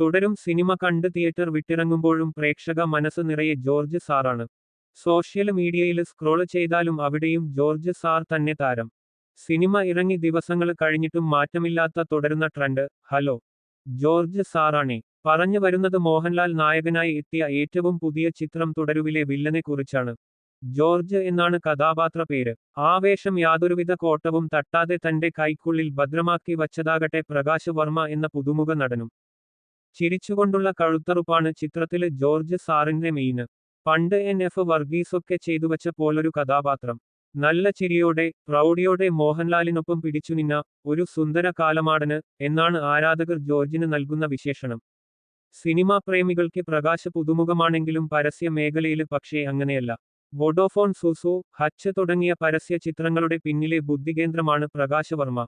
തുടരും സിനിമ കണ്ട് തിയേറ്റർ വിട്ടിറങ്ങുമ്പോഴും പ്രേക്ഷക മനസ്സ് നിറയെ ജോർജ് സാറാണ്. സോഷ്യൽ മീഡിയയിൽ സ്ക്രോൾ ചെയ്താലും അവിടെയും ജോർജ് സാർ തന്നെ താരം. സിനിമ ഇറങ്ങി ദിവസങ്ങൾ കഴിഞ്ഞിട്ടും മാറ്റമില്ലാത്ത തുടരുന്ന ട്രെൻഡ് ഹലോ ജോർജ് സാറാണേ. പറഞ്ഞു വരുന്നത് മോഹൻലാൽ നായകനായി എത്തിയ ഏറ്റവും പുതിയ ചിത്രം തുടരുവിലെ വില്ലനെ കുറിച്ചാണ്. ജോർജ് എന്നാണ് കഥാപാത്ര പേര്. ആവേശം യാതൊരുവിധ കോട്ടവും തട്ടാതെ തന്റെ കൈക്കുള്ളിൽ ഭദ്രമാക്കി വച്ചതാകട്ടെ പ്രകാശ് വർമ്മ എന്ന പുതുമുഖ നടനും. ചിരിച്ചുകൊണ്ടുള്ള കഴുത്തറുപ്പാണ് ചിത്രത്തിലെ ജോർജ് സാറിന്റെ മെയിന് പണ്ട് എൻ. എഫ്. വർഗീസൊക്കെ ചെയ്തുവച്ച പോലൊരു കഥാപാത്രം. നല്ല ചിരിയോടെ പ്രൗഢിയോടെ മോഹൻലാലിനൊപ്പം പിടിച്ചു നിന്ന ഒരു സുന്ദര കാലമാടന് എന്നാണ് ആരാധകർ ജോർജിന് നൽകുന്ന വിശേഷണം. സിനിമാ പ്രേമികൾക്ക് പ്രകാശ പുതുമുഖമാണെങ്കിലും പരസ്യ മേഖലയിൽ പക്ഷേ അങ്ങനെയല്ല. വോഡോഫോൺ സുസു ഹച്ച് തുടങ്ങിയ പരസ്യ ചിത്രങ്ങളുടെ പിന്നിലെ ബുദ്ധികേന്ദ്രമാണ് പ്രകാശ് വർമ്മ